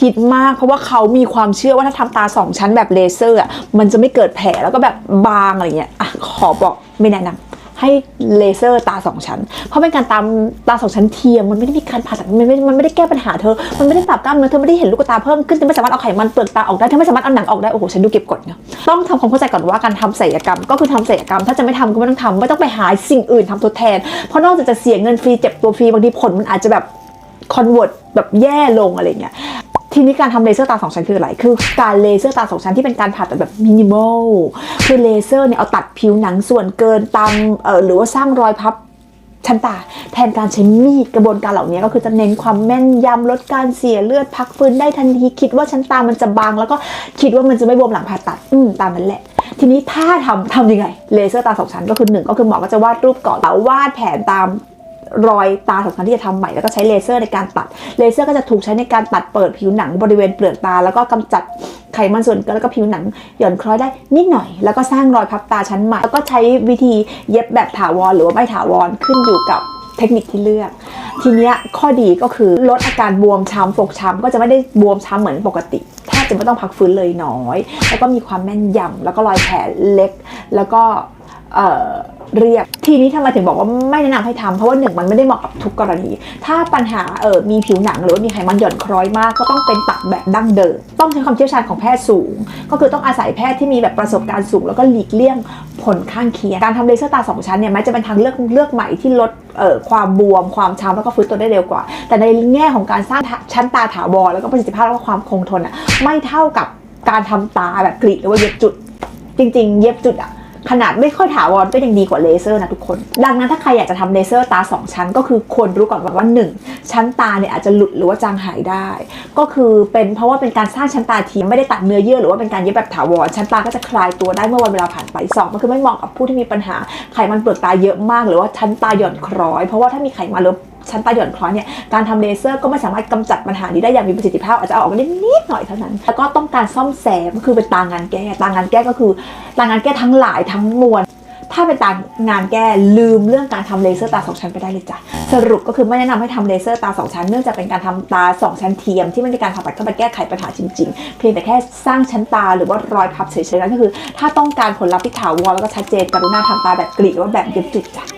คิดมาก เพราะว่าเขามีความเชื่อว่าถ้าทำตาสองชั้นแบบเลเซอร์อะมันจะไม่เกิดแผลแล้วก็แบบบางอะไรเงี้ยอะขอบอกไม่แนะนำให้เลเซอร์ตาสองชั้น เพราะเป็นการตามตาสองชั้นเทียม มันไม่ได้มีการผ่าตัด มันไม่ มันไม่ได้แก้ปัญหาเธอ มันไม่ได้ปรับกล้ามเนื้อ เธอไม่ได้เห็นลูกตาเพิ่มขึ้น เธอไม่สามารถเอาไขมันเปลือกตาออกได้ เธอไม่สามารถเอาหนังออกได้ โอ้โห ฉันดูเก็บกดเนาะต้องทำความเข้าใจก่อนว่าการทำศัลยกรรม ก็คือทำศัลยกรรม ถ้าจะไม่ทำก็ไม่ต้องทำไม่ต้องไปหาสิ่งอื่นทำทดแทน เพราะนอกจากจะเสียเงินฟรีเจ็บตัวฟรีบางทีผลมันอาจจะแบบคอนเวิร์ตแบบแย่ลงอะไรเงี้ย ทีนี้การทำเลเซอร์ตาสองชั้นคืออะไร คือการเลเซอร์ตาสองชั้นที่เป็นการผ่าตัดแบบมินิมอล คือเลเซอร์เนี่ยเอาตัดผิวหนังส่วนเกินตามเอ่อหรือว่าสร้างรอยพับชั้นตาแทนการใช้มีดกระบวนการเหล่านี้ก็คือจะเน้นความแม่นยำลดการเสียเลือดพักฟื้นได้ทันที คิดว่าชั้นตามันจะบาง แล้วก็คิดว่ามันจะไม่บวมหลังผ่าตัด อืมตามนั้นแหละ ทีนี้ถ้าทำทำยังไงเลเซอร์ตาสองชั้นก็คือหนึ่งก็คือหมอก็จะวาดรูปก่อนแล้ววาดแผนตาม รอยตาสำคัญที่จะทำใหม่แล้วก็ใช้เลเซอร์ในการตัด เลเซอร์ก็จะถูกใช้ในการตัดเปิดผิวหนังบริเวณเปลือกตา แล้วก็กำจัดไขมันส่วนเกินแล้วก็ผิวหนังหย่อนคล้อยได้นิดหน่อย แล้วก็สร้างรอยพับตาชั้นใหม่ แล้วก็ใช้วิธีเย็บแบบถาวรหรือว่าไม่ถาวรขึ้นอยู่กับเทคนิคที่เลือก ทีนี้ข้อดีก็คือลดอาการบวมช้ำฟกช้ำก็จะไม่ได้บวมช้ำเหมือนปกติแทบจะไม่ต้องพักฟื้นเลยน้อย แล้วก็มีความแม่นยำแล้วก็รอยแผลเล็ก แล้วก็ เเรียบทีนี้ทำไมถึงบอกว่าไม่แนะนำให้ทำเพราะว่าหนึ่งมันไม่ได้เหมาะกับทุกกรณี ถ้าปัญหาเออมีผิวหนังหรือว่ามีไขมันหย่อนคล้อยมากก็ต้องเป็นตัดแบบดั้งเดิม ต้องใช้ความเชี่ยวชาญของแพทย์สูง ก็คือต้องอาศัยแพทย์ที่มีแบบประสบการณ์สูง แล้วก็หลีกเลี่ยงผลข้างเคียงการทำเลเซอร์ตาสองชั้นเนี่ยแม้จะเป็นทางเลือกเลือกใหม่ที่ลดเอ่อความบวมความช้ำแล้วก็ฟื้นตัวได้เร็วกว่า แต่ในแง่ของการสร้างชั้นตาถาวรแล้วก็ประสิทธิภาพแล้วก็ความคงทนอะไม่เท่ากับการทำตาแบบกรีดหรือว่าเย็บจุด จริง ๆ เย็บจุดอะ ขนาดไม่ค่อยถาวรก็ยังดีกว่าเลเซอร์นะทุกคน ดังนั้นถ้าใครอยากจะทำเลเซอร์ตา 2 ชั้น ก็คือควรรู้ก่อนว่า 1 ชั้นตาเนี่ยอาจจะหลุดหรือว่าจางหายได้ ก็คือเป็นเพราะว่าเป็นการสร้างชั้นตาทีไม่ได้ตัดเนื้อเยื่อหรือว่าเป็นการเย็บแบบถาวรชั้นตาก็จะคลายตัวได้เมื่อวันเวลาผ่านไปสองก็คือไม่เหมาะกับผู้ที่มีปัญหาไขมันเปลือกตาเยอะมาก หรือว่าชั้นตาหย่อนคล้อย เพราะว่าถ้ามีไขมันหรือ ชั้นตาหย่อนคล้อยเนี่ยการทำเลเซอร์ก็ไม่สามารถกำจัดปัญหานี้ได้อย่างมีประสิทธิภาพอาจจะเอาออกมาได้นิดหน่อยเท่านั้น แล้วก็ต้องการซ่อมแซมก็คือเป็นตางานแก้ตางานแก้ก็คือตางานแก้ทั้งหลายทั้งมวลถ้าเป็นตางานแก้ลืมเรื่องการทำเลเซอร์ตาสองชั้นไปได้เลยจ้ะ สรุปก็คือไม่แนะนำให้ทำเลเซอร์ตาสองชั้น เนื่องจากเป็นการทำตาสองชั้นเทียม ที่ไม่มีการผ่าตัดเข้าไปแก้ไขปัญหาจริง ๆ เพียงแต่แค่สร้างชั้นตาหรือว่ารอยพับเฉยๆนั่นก็คือ ถ้าต้องการผลลัพธ์ที่ถาวรแล้วก็ชัดเจนกรุณาทำตาแบบกรีดหรือว่าแบบเย็บจุดจ้ะ